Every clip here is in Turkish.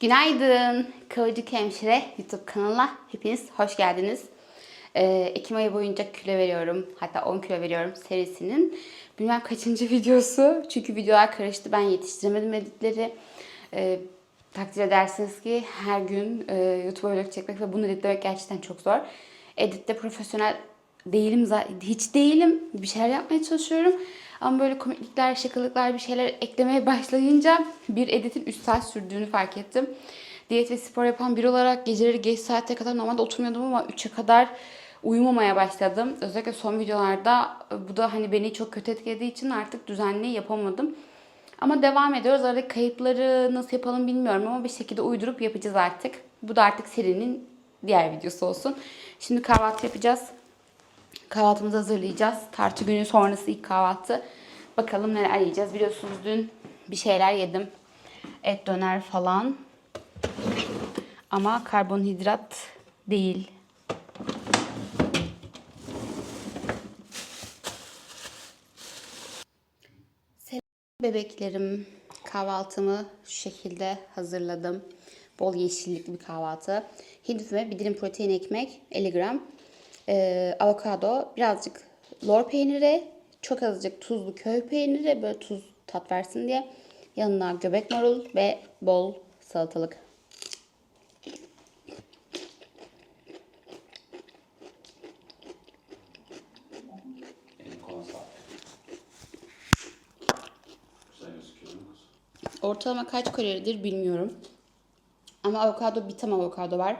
Günaydın. Kıvırcık Hemşire YouTube kanalına hepiniz hoş geldiniz. Ee, Ekim ayı boyunca kilo veriyorum. Hatta 10 kilo veriyorum serisinin. Bilmem kaçıncı videosu. Çünkü videolar karıştı. Ben yetiştiremedim editleri. Ee, takdir edersiniz ki her gün e, YouTube'a vlog çekmek ve bunu editlemek gerçekten çok zor. Editte profesyonel değilim. Hiç değilim. Bir şeyler yapmaya çalışıyorum. Ama böyle komiklikler, şakalıklar bir şeyler eklemeye başlayınca bir editin 3 saat sürdüğünü fark ettim. Diyet ve spor yapan biri olarak geceleri geç saate kadar normalde oturmuyordum ama 3'e kadar uyumamaya başladım. Özellikle son videolarda e, bu da hani beni çok kötü etkilediği için artık düzenli yapamadım. Ama devam ediyoruz. Aradaki kayıtları nasıl yapalım bilmiyorum ama bir şekilde uydurup yapacağız artık. Bu da artık serinin diğer videosu olsun. Şimdi kahvaltı yapacağız. Kahvaltımızı hazırlayacağız. Tartı günü sonrası ilk kahvaltı. Bakalım neler yiyeceğiz. Biliyorsunuz dün bir şeyler yedim. Et döner falan. Ama karbonhidrat değil. Selam bebeklerim. Kahvaltımı şu şekilde hazırladım. Bol yeşillikli bir kahvaltı. Hindi füme, bir dilim protein ekmek, 50 gram. Ee, avokado, birazcık lor peyniri, çok azıcık tuzlu köy peyniri, böyle tuz tat versin diye. Yanına göbek marul ve bol salatalık. Ortalama kaç kaloridir bilmiyorum. Ama avokado bir tam avokado var.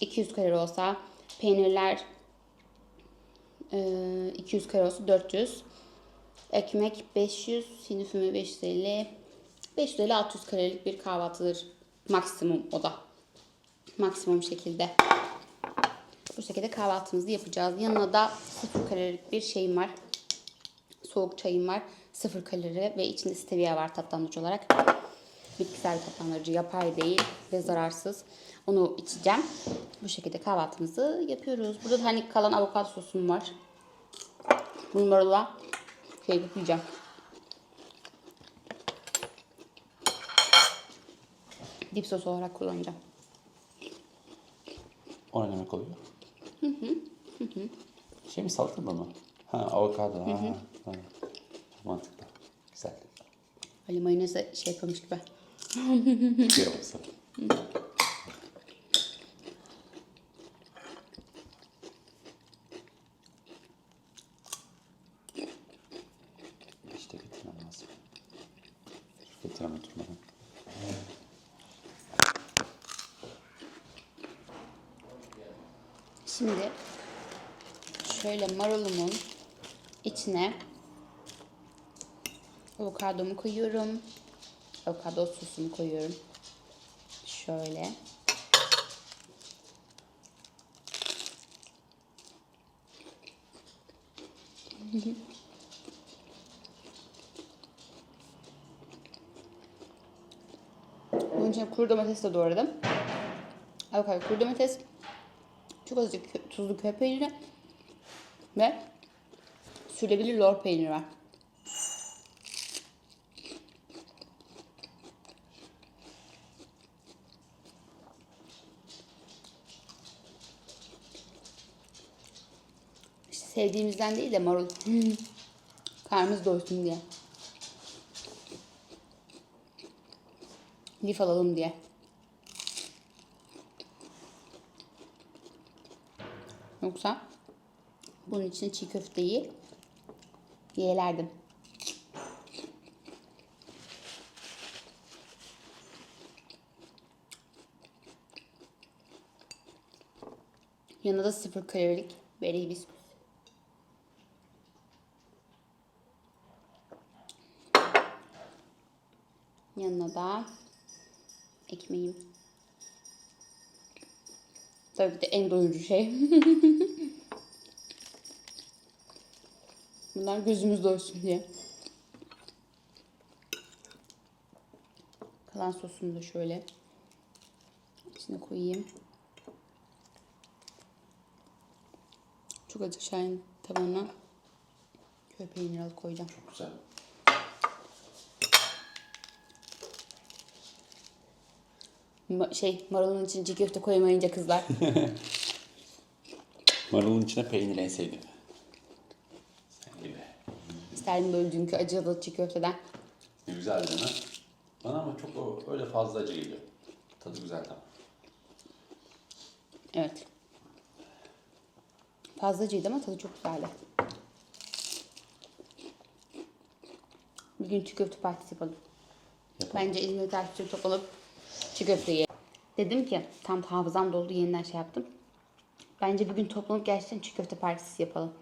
200 kalori olsa peynirler e, 200 kalori olsa 400. Ekmek 500, hindi füme 550. 550-600 kalorilik bir kahvaltıdır. Maksimum o da. Maksimum şekilde. Bu şekilde kahvaltımızı yapacağız. Yanına da 0 kalorilik bir şeyim var. Soğuk çayım var. 0 kalori ve içinde stevia var tatlandırıcı olarak. Bitkisel tatlandırıcı yapay değil ve zararsız. Onu içeceğim. Bu şekilde kahvaltımızı yapıyoruz. Burada da hani kalan avokado sosum var. Bunlarla şey yapacağım. Dip sos olarak kullanacağım. O ne demek oluyor? Hı hı. Şey mi salatalı mı? Ha avokado. Ha, ha. Çok mantıklı. Güzel. Ali mayoneze şey yapılmış gibi. Bir olsa. İşte getirmem lazım. Getiremem oturmadan. Şimdi şöyle marulumun içine avokadomu koyuyorum. Avokado sosumu koyuyorum. Şöyle. Bunun içine kuru domates de doğradım. Avokado, kuru domates, çok azıcık tuzlu köy peyniri ve sürülebilir lor peyniri var. İşte sevdiğimizden değil de marul. Karnımız doysun diye. Lif alalım diye. Yoksa bunun için çiğ köfteyi yeğlerdim. Yanında da sıfır kalorilik beri hibiskus. Yanına da ekmeğim. Tabii de en doyurucu şey. Bunlar gözümüz doysun diye. Kalan sosumu da şöyle içine koyayım. Çok azıcık şahin tabanına köy peyniri alıp koyacağım. Güzel. Ma- şey marulun içine çiğ köfte koyamayınca kızlar. Marulun içine peynir en sevdiğim. Sen gibi. İsterdim böyle dünkü acılı çiğ köfteden. Ne güzel değil mi? Bana ama çok o, öyle fazla acı geliyor. Tadı güzel ama. Evet. Fazlacıydı ama tadı çok güzeldi. Bugün çiğ köfte partisi yapalım. Yapalım. Bence İzmir takipçileri toplanıp çiğ köfte yiyelim. Dedim ki tam hafızam doldu yeniden şey yaptım. Bence bugün toplanıp gerçekten çiğ köfte partisi yapalım.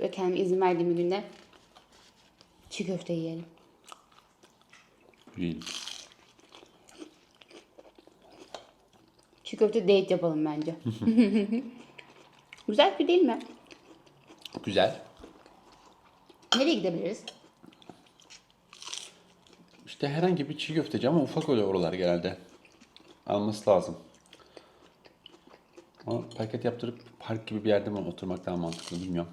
Ve kendime izin verdiğim bir günde çiğ köfte yiyelim. İyi. Çiğ köfte date yapalım bence. Güzel bir değil mi? Güzel. Nereye gidebiliriz? İşte herhangi bir çiğ köfteci ama ufak oluyor oralar genelde. Alması lazım. Ama paket yaptırıp park gibi bir yerde mi oturmak daha mantıklı bilmiyorum.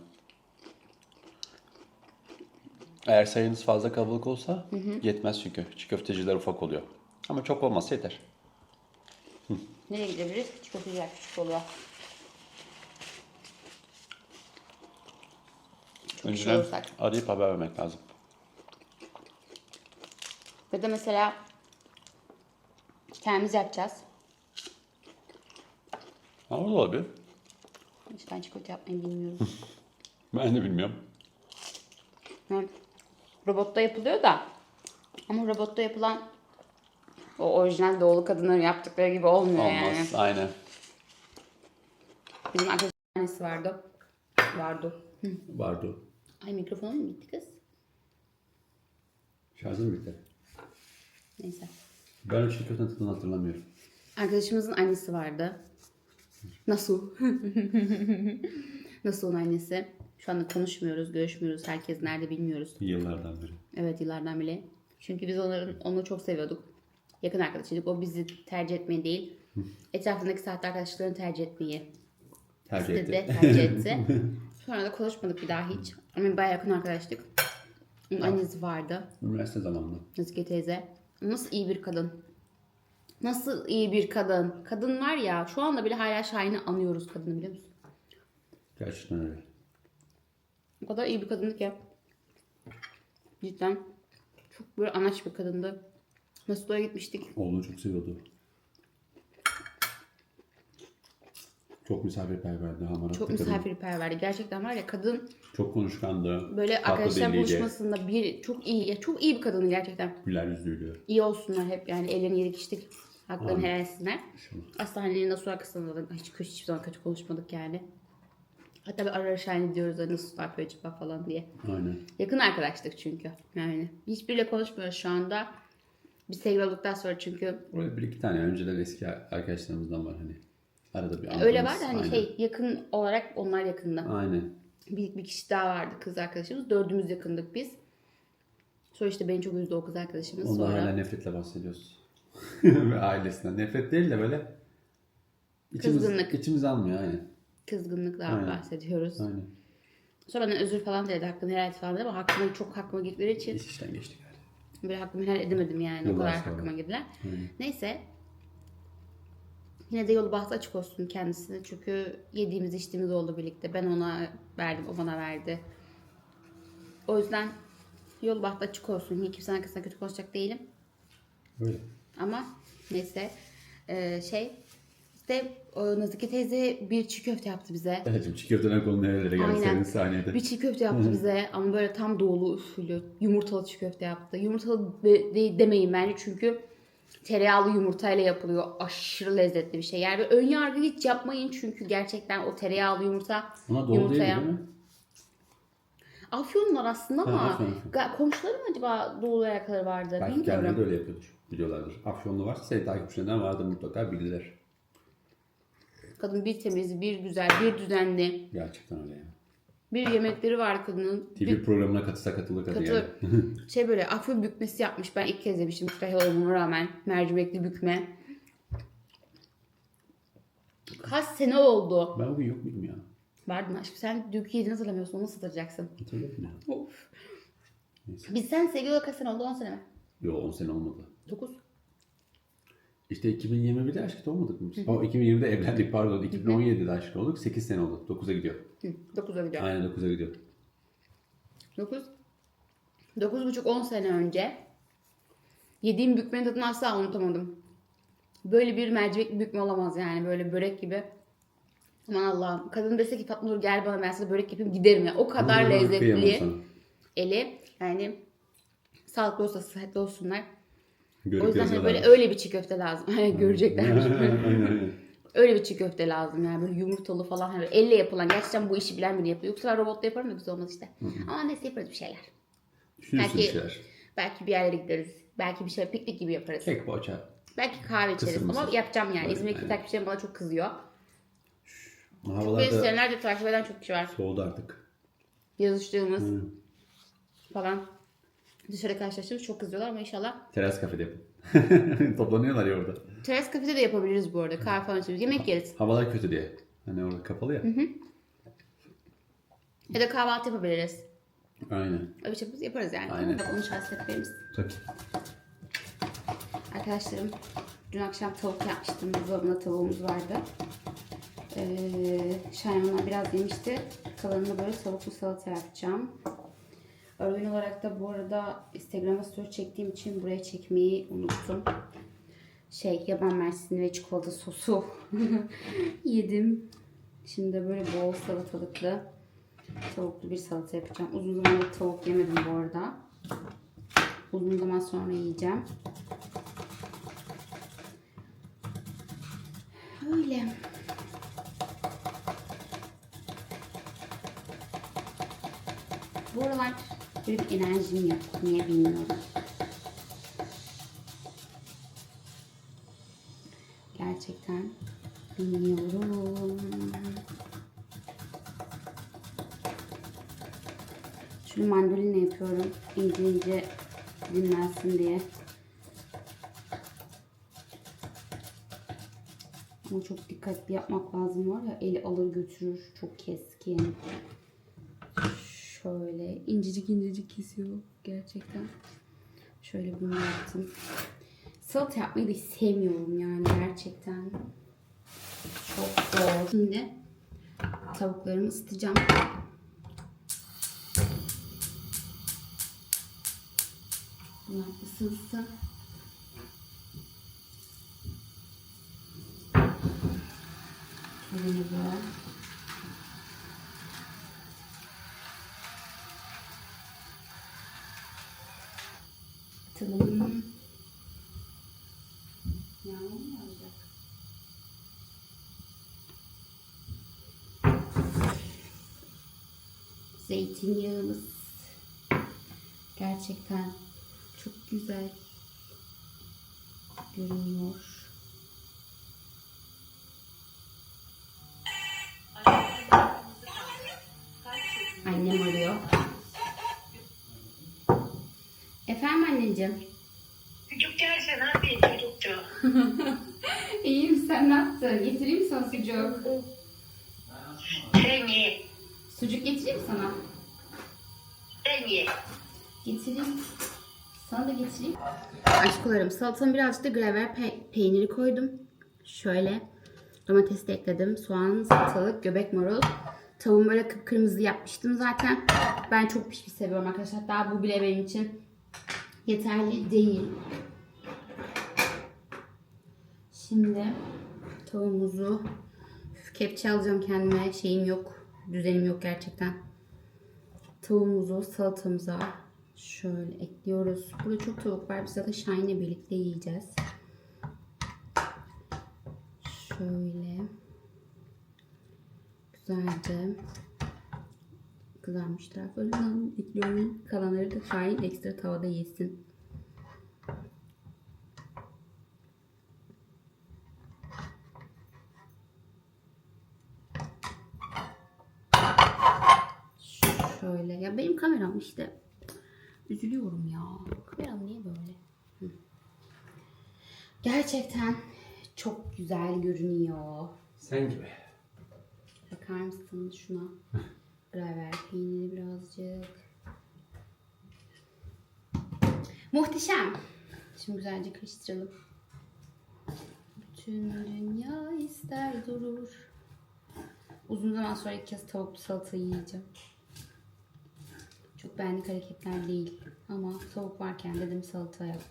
Eğer sayınız fazla kalabalık olsa yetmez çünkü. Çiğ köfteciler ufak oluyor. Ama çok olmazsa yeter. Nereye gidebiliriz? Çiğ köfteciler küçük oluyor. Önceden olursak. arayıp haber vermek lazım. Ya da mesela kendimiz yapacağız. Ha, o da olabilir. Hiç ben köfte yapmayı bilmiyorum. Ben de bilmiyorum. Yani robotta yapılıyor da ama robotta yapılan o orijinal doğulu kadınların yaptıkları gibi olmuyor yani. Olmaz. Aynen. Bizim arkadaşımın annesi vardı. Vardı. Vardı. Ay mikrofonu mu gitti kız? Şarjım bitti. Neyse. Ben o çiğ köftenin tadını hatırlamıyorum. Arkadaşımızın annesi vardı. Nasıl? Nasıl onun annesi? Şu anda konuşmuyoruz, görüşmüyoruz. Herkes nerede bilmiyoruz. Yıllardan beri. Evet yıllardan bile. Çünkü biz onların onu çok seviyorduk. Yakın arkadaşıydık. O bizi tercih etmeyi değil, etrafındaki sahte arkadaşlarını tercih etmeyi Tercih istedi, etti. tercih etti. Sonra da konuşmadık bir daha hiç. Ama bayağı yakın arkadaştık. Onun annesi vardı. Üniversite zamanında. Nazike teyze. Nasıl iyi bir kadın. Nasıl iyi bir kadın. Kadın var ya şu anda bile hala Şahin'i anıyoruz kadını biliyor musun? Gerçekten öyle. O kadar iyi bir kadındı ki. Cidden çok böyle anaç bir kadındı. Mesut'a gitmiştik. Oğlunu çok seviyordu. Çok misafirperverdi. Hamarat Çok misafirperverdi. Gerçekten var ya kadın Çok konuşkandı. böyle tatlı arkadaşlar buluşmasında bir çok iyi ya çok iyi bir kadın gerçekten. Güler yüzlüydü. İyi olsunlar hep yani ellerini yedik içtik. Haklarını Aynen. helal etsinler. İnşallah. Asla nasıl arkasında da hiç, kötü, hiçbir zaman kötü konuşmadık yani. Hatta bir ara Şahin diyoruz hani nasıl yapıyor acaba falan diye. Aynen. Yakın arkadaşlık çünkü. Yani hiçbiriyle konuşmuyoruz şu anda. Bir sevgili olduktan sonra çünkü Orada bir iki tane önceden eski arkadaşlarımızdan var hani. Arada bir öyle anımız. var da hani Aynen. şey yakın olarak onlar yakında. Aynen. Bir, bir kişi daha vardı kız arkadaşımız. Dördümüz yakındık biz. Sonra işte beni çok üzdü o kız arkadaşımız. Ondan Sonra hala nefretle bahsediyoruz. Ve ailesinden. Nefret değil de böyle içimiz, Kızgınlık. içimiz almıyor aynen. kızgınlıktan Aynen. bahsediyoruz. Aynen. Sonra bana özür falan dedi. Hakkını helal et falan dedi ama hakkımı çok hakkıma girdikleri için İş işten geçtik galiba. böyle hakkımı helal edemedim yani. o Yıllar kadar sonra. hakkıma girdiler. Aynen. Neyse. Yine de yolu bahtı açık olsun kendisine. Çünkü yediğimiz içtiğimiz oldu birlikte. Ben ona verdim, o bana verdi. O yüzden yol bahtı açık olsun. Hiç kimsenin arkasından kötü konuşacak değilim. Öyle. Ama neyse. Ee, şey işte Nazike teyze bir çiğ köfte yaptı bize. Evet, çiğ köfteden konu nerelere geldi senin saniyede. Bir çiğ köfte yaptı bize ama böyle tam doğulu usulü yumurtalı çiğ köfte yaptı. Yumurtalı de, de- demeyin bence çünkü tereyağlı yumurtayla yapılıyor. Aşırı lezzetli bir şey. Yani böyle ön yargı hiç yapmayın çünkü gerçekten o tereyağlı yumurta Ona doğru değil değil mi? Afyonlar aslında ama Ha, Afyon, Afyon. ga- komşuları mı acaba doğulu alakaları vardı Belki bilmiyorum. kendileri de öyle yapıyordur. Biliyorlardır. Afyonlu varsa senin takipçilerinden vardır mutlaka bilirler. Kadın bir temiz, bir güzel, bir düzenli. Gerçekten öyle yani. Bir yemekleri var kadının. TV Bir programına katılsa katılır kadın katı yani. şey böyle afyon bükmesi yapmış. Ben ilk kez yemiştim. Kütahyalı olmama rağmen. Mercimekli bükme. Kaç sene oldu. Ben o gün yok muydum ya? Vardın aşkım. Sen dünkü yediğini hatırlamıyorsun. Onu nasıl hatırlayacaksın? Hatırlıyorum ya. Of. Neyse. Biz sen sevgili olarak kaç sene oldu? 10 sene mi? Yo 10 sene olmadı. 9. İşte 2021'de aşık olmadık mı biz? O 2020'de evlendik pardon. 2017'de aşık olduk. 8 sene oldu. 9'a gidiyor. Hı, 9'a gidiyor. Aynen 9'a gidiyor. 9 9,5-10 sene önce yediğim bükmenin tadını asla unutamadım. Böyle bir mercimek bükme olamaz yani böyle börek gibi. Aman Allah'ım. Kadın dese ki Fatma Nur gel bana ben sana börek yapayım giderim ya. O kadar Kıyamam lezzetli sana. eli. Yani sağlıklı olsa sıhhatli olsunlar. Görüp o yüzden hani böyle öyle bir çiğ köfte lazım. Görecekler. Öyle bir çiğ köfte lazım yani böyle yumurtalı falan. Hani elle yapılan gerçekten bu işi bilen biri yapıyor. Yoksa robotla yaparım da güzel olmaz işte. Ama neyse yaparız bir şeyler. Düşünürsün Belki- bir şeyler. Belki bir yerlere gideriz. Belki bir şey piknik gibi yaparız. Kek poğaça. Belki kahve içeriz Kısır ama mısır. yapacağım yani. İzmir'deki takipçilerim bana çok kızıyor. Beni Havalar da senelerce takip eden çok kişi var. soğudu artık. Yazıştığımız Hı. falan. Dışarı karşılaştığımız çok kızıyorlar ama inşallah. Teras kafede yapın. Toplanıyorlar ya orada. Teras kafede de yapabiliriz bu arada. Kahve falan içeriz. Yemek yeriz. Havalar kötü diye. Hani orada kapalı ya. Ya da kahvaltı yapabiliriz. Aynen. Öyle şey yaparız- yani. Aynen. Tamam, Onu şahsiyetlerimiz. Tabii. Arkadaşlarım dün akşam tavuk yapmıştım. Buzdolabında tavuğumuz vardı. Ee, Şahin'le biraz yemişti. Kalanını böyle tavuklu salata yapacağım. Öğün olarak da bu arada Instagram'a story çektiğim için buraya çekmeyi unuttum. Şey yaban mersini ve çikolata sosu yedim. Şimdi böyle bol salatalıklı tavuklu bir salata yapacağım. Uzun zamandır tavuk yemedim bu arada. Uzun zaman sonra yiyeceğim. Öyle. Bu aralar bir enerjim yok. Niye bilmiyorum. Gerçekten bilmiyorum. Şunu mandolina yapıyorum. İnce ince dinlensin diye. Ama çok dikkatli yapmak lazım var ya eli alır götürür çok keskin. Şöyle incecik incecik kesiyor gerçekten. Şöyle bunu yaptım. Salata yapmayı da sevmiyorum yani gerçekten. Çok zor. Şimdi tavuklarımı ısıtacağım. Bunlar ısınsın. Tuzumuzu. Atalım. Yağmur? Zeytinyağımız gerçekten çok güzel görünüyor. Anneciğim. Çocuk ne yapayım çocukça? İyiyim sen ne yaptın? Getireyim mi sana sucuk? Sen ye. Sucuk getireyim mi sana? Sen ye. Getireyim. Sana da getireyim. Aşkolarım salatamı birazcık da graver pe- peyniri koydum. Şöyle domates de ekledim. Soğan, salatalık, göbek marul. Tavuğumu böyle kıpkırmızı yapmıştım zaten. Ben çok pişmiş seviyorum arkadaşlar. Hatta bu bile benim için yeterli değil. Şimdi tavuğumuzu kepçe alacağım kendime. Şeyim yok. Düzenim yok gerçekten. Tavuğumuzu salatamıza şöyle ekliyoruz. Burada çok tavuk var. Biz zaten Shine'le birlikte yiyeceğiz. Şöyle. Güzelce kızarmış taraflarından ekliyorum. Kalanları da Shine ekstra tavada yesin. Şöyle. Ya benim kameram işte. Üzülüyorum ya. Kameram niye böyle? Hı. Gerçekten çok güzel görünüyor. Sen gibi. Bakar mısın şuna? Graver peyniri birazcık. Muhteşem. Şimdi güzelce karıştıralım. Bütün dünya ister durur. Uzun zaman sonra ilk kez tavuklu salata yiyeceğim. Çok benlik hareketler değil. Ama tavuk varken dedim salata yap.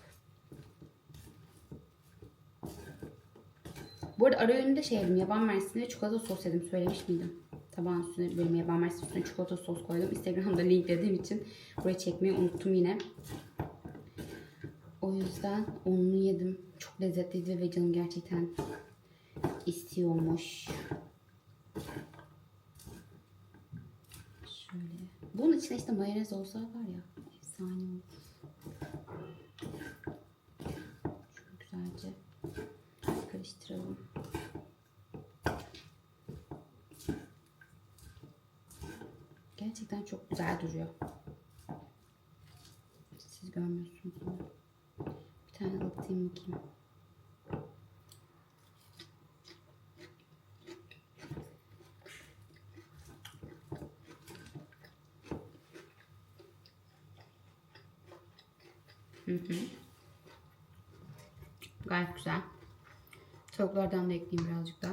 Bu arada ara öğünde şey yedim. Yaban mersini ve çikolata sos yedim. Söylemiş miydim? Tabağın üstüne böyle yaban mersini üstüne çikolata sos koydum. Instagram'da linklediğim için buraya çekmeyi unuttum yine. O yüzden onu yedim. Çok lezzetliydi ve canım gerçekten istiyormuş. Şöyle. Bunun içine işte mayonez olsa var ya efsane olur. Şöyle güzelce karıştıralım. Gerçekten çok güzel duruyor. Siz görmüyorsunuz. Bir tane ılıtayım bakayım. Hı hı. Gayet güzel. Tavuklardan da ekleyeyim birazcık daha.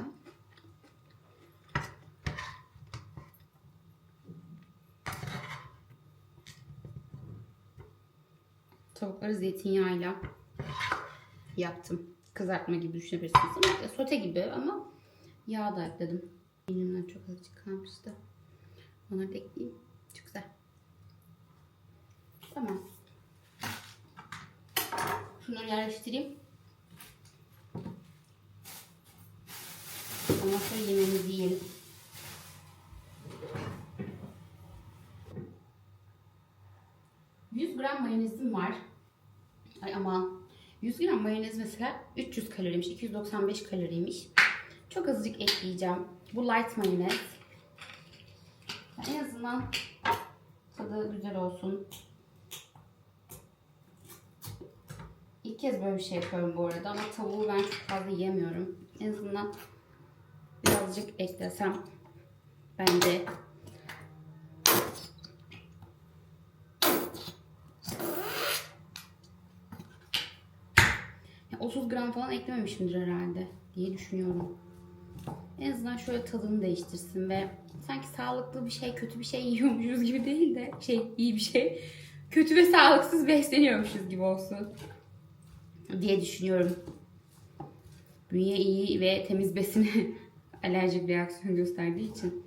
Tavukları zeytinyağıyla yaptım. Kızartma gibi düşünebilirsiniz ama sote gibi ama yağ da ekledim. Elimden çok azıcık kalmıştı. Onları da ekleyeyim. Çok güzel. Tamam. Şunları yerleştireyim. Ondan sonra yemeğimizi yiyelim. ...100 gram mayonezim var. Ay ama 100 gram mayonez mesela 300 kaloriymiş, 295 kaloriymiş. Çok azıcık ekleyeceğim. Bu light mayonez. En azından tadı güzel olsun. İlk kez böyle bir şey yapıyorum bu arada ama tavuğu ben çok fazla yemiyorum. En azından birazcık eklesem bence Ya 30 gram falan eklememişimdir herhalde diye düşünüyorum. En azından şöyle tadını değiştirsin ve sanki sağlıklı bir şey, kötü bir şey yiyormuşuz gibi değil de şey iyi bir şey, kötü ve sağlıksız besleniyormuşuz gibi olsun diye düşünüyorum. Bünye iyi ve temiz besine alerjik reaksiyon gösterdiği için.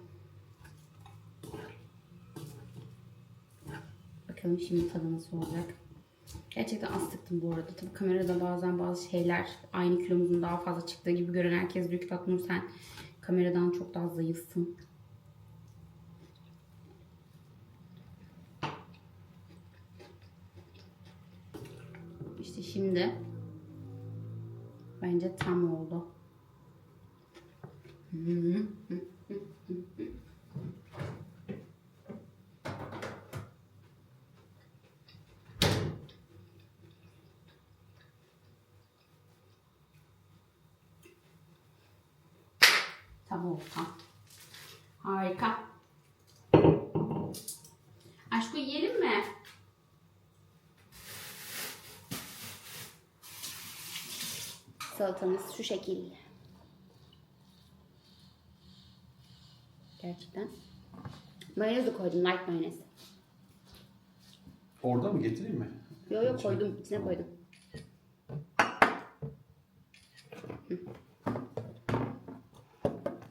Bakalım şimdi tadı nasıl olacak. Gerçekten az sıktım bu arada. Tabii kamerada bazen bazı şeyler aynı kilomuzun daha fazla çıktığı gibi gören herkes büyük Fatma sen kameradan çok daha zayıfsın. İşte şimdi bence tam oldu. Tam oldu tam. Harika. Aşkı yiyelim mi? Salatamız şu şekil. Gerçekten. Mayonez de koydum. Light mayonez. Orada mı getireyim mi? Yo yo koydum. içine koydum.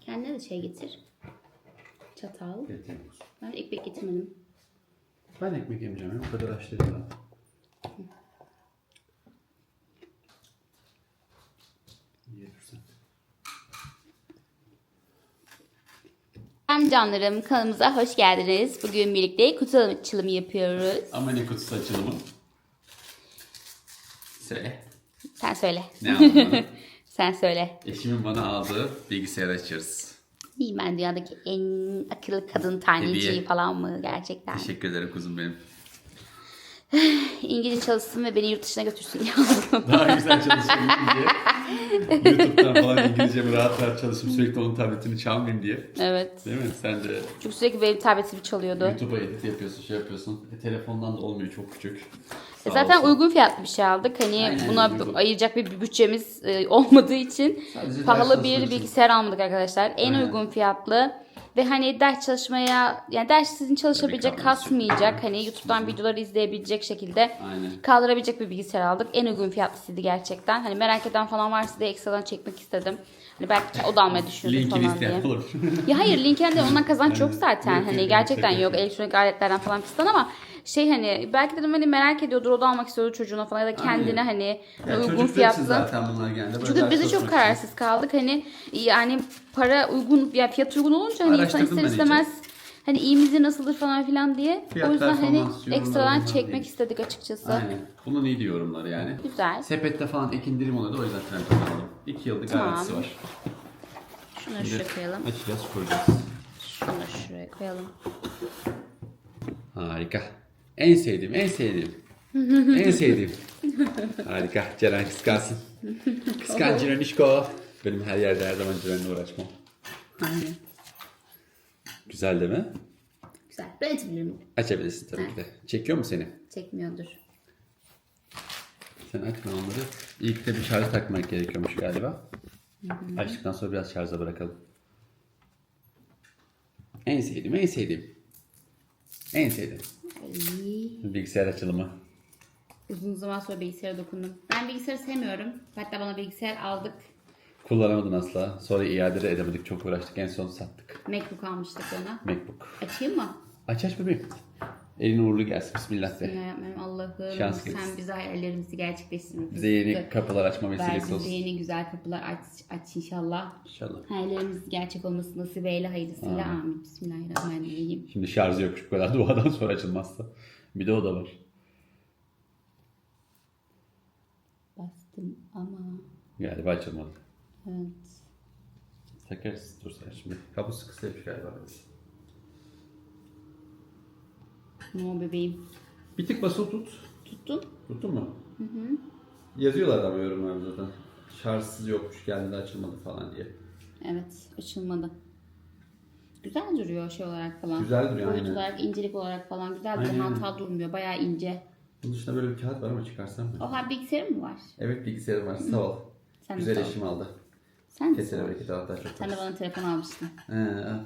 Kendine de şey getir. Çatal. Getireyim. Ben ekmek getirmedim. Ben ekmek yemeyeceğim. ya, O kadar açtırdım da. Yiyebilirsin. Hem canlarım kanalımıza hoş geldiniz. Bugün birlikte kutu açılımı yapıyoruz. Ama ne kutusu açılımı? Söyle. Sen söyle. Ne aldın? Sen söyle. Eşimin bana aldığı bilgisayarı açıyoruz. İyi ben dünyadaki en akıllı kadın taneciği Hediye. falan mı gerçekten? Teşekkür ederim kuzum benim. İngilizce çalışsın ve beni yurt dışına götürsün yazdım. Daha güzel çalışayım diye. YouTube'dan falan İngilizcemi rahat rahat çalışıp sürekli onun tabletini çalmayayım diye. evet. Değil mi? Sen de Çünkü sürekli benim tabletimi çalıyordu. YouTube'a edit yapıyorsun, şey yapıyorsun. E, telefondan da olmuyor çok küçük. E Zaten olsun. uygun fiyatlı bir şey aldık. Hani Aynen, buna uygun. ayıracak bir bütçemiz e, olmadığı için Sadece ders pahalı çalışmak bir için. bilgisayar almadık arkadaşlar. En Aynen. uygun fiyatlı ve hani ders çalışmaya yani ders sizin çalışabilecek, kasmayacak, hani YouTube'dan videoları izleyebilecek şekilde Aynen. kaldırabilecek bir bilgisayar aldık. En uygun fiyatlısıydı gerçekten. Hani merak eden falan varsa diye ekstradan çekmek istedim. Hani belki o da almayı düşünüyordum Linkini falan diye. isteyen olur. Ya hayır linken de ondan kazanç yok zaten. Hani gerçekten yok, elektronik aletlerden falan fistan ama şey hani belki dedim hani merak ediyordur o da almak istiyordur çocuğuna falan ya da kendine Aynen. hani Ya uygun çocuklar için fiyatlı. zaten bunlar böyle Çünkü biz de çok kararsız kaldık. Hani yani para uygun ya fiyat uygun olunca hani insan Araştırdım ister ben istemez hani iyi midir nasıldır falan filan diye. Fiyat, o yüzden hani yorumlar ekstradan çekmek değil. istedik açıkçası. Aynen. Bunun iyi yorumları yani. Güzel. Sepette falan ek indirim oluyordu o yüzden Trend'den aldım. 2 yıllık Tamam. garantisi var. Şunları şuraya koyalım. Açacağız kuracağız. Şunları şuraya koyalım. Harika. En sevdiğim, en sevdiğim. en sevdiğim. Harika. Ceren kıskansın. Kıskan Cerenişko. Benim her yerde her zaman Ceren'le uğraşmam. Aynen. Güzel değil mi? Güzel. Ben açabilirim. Açabilirsin tabii ki de. Çekiyor mu seni? Çekmiyordur. Sen açma onları. İlk de bir şarj takmak gerekiyormuş galiba. Açtıktan sonra biraz şarja bırakalım. En sevdiğim, en sevdiğim. En sevdiğim. Ay. Bilgisayar açılımı. Uzun zaman sonra bilgisayara dokundum. Ben bilgisayarı sevmiyorum. Hatta bana bilgisayar aldık. Kullanamadın asla. Sonra iade de edemedik. Çok uğraştık. En son sattık. Macbook almıştık ona. Macbook. Açayım mı? Aç aç bebeğim. Elin uğurlu gelsin. Bismillah de. Bismillahirrahmanirrahim. Allah'ım Şans sen gelsin. bize hayallerimizi gerçekleştirme. Bize yeni kapılar açma vesilesi bize olsun. yeni güzel kapılar aç, aç inşallah. İnşallah. Hayallerimiz gerçek olması nasip eyle hayırlısıyla. Amin. Bismillahirrahmanirrahim. Şimdi şarjı yokmuş bu kadar duadan sonra açılmazsa. Bir de o da var. Bastım ama Galiba açılmadı. Evet. Takarız. Dur sen şimdi. Kablosu kısaymış galiba. Ne o bebeğim? Bir tık basılı tut. Tuttun. Tuttun mu? Hı hı. Yazıyorlar ama yorumlarda zaten. Şarjsız yokmuş geldi açılmadı falan diye. Evet açılmadı. Güzel duruyor şey olarak falan. Güzel duruyor, Boyut aynen. olarak, incelik olarak falan güzel. Aynen, Aynen. durmuyor. Bayağı ince. Bunun dışında böyle bir kağıt var ama çıkarsam mı? Oha bilgisayarın mı var? Evet bilgisayarım var. Sağ ol. Sen de Güzel sağ ol. eşim aldı. Sen Kesene bereket hatta çok. Sen de bana telefon almıştın. He,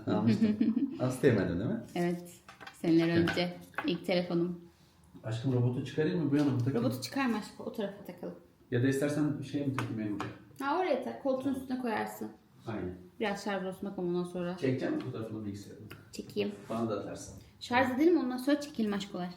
almıştım. Aslı yemedin değil mi? Evet. Seneler önce. ilk telefonum. Aşkım robotu çıkarayım mı bu yana mı takayım? Robotu çıkarma aşkım. O tarafa takalım. Ya da istersen şey mi takayım en uca? Ha oraya tak. Koltuğun üstüne koyarsın. Aynen. Biraz şarj olsun bakalım ondan sonra. Çekeceğim mi fotoğrafını bilgisayarını? Çekeyim. Bana da atarsın. Şarj edelim ondan sonra çekelim aşkolar.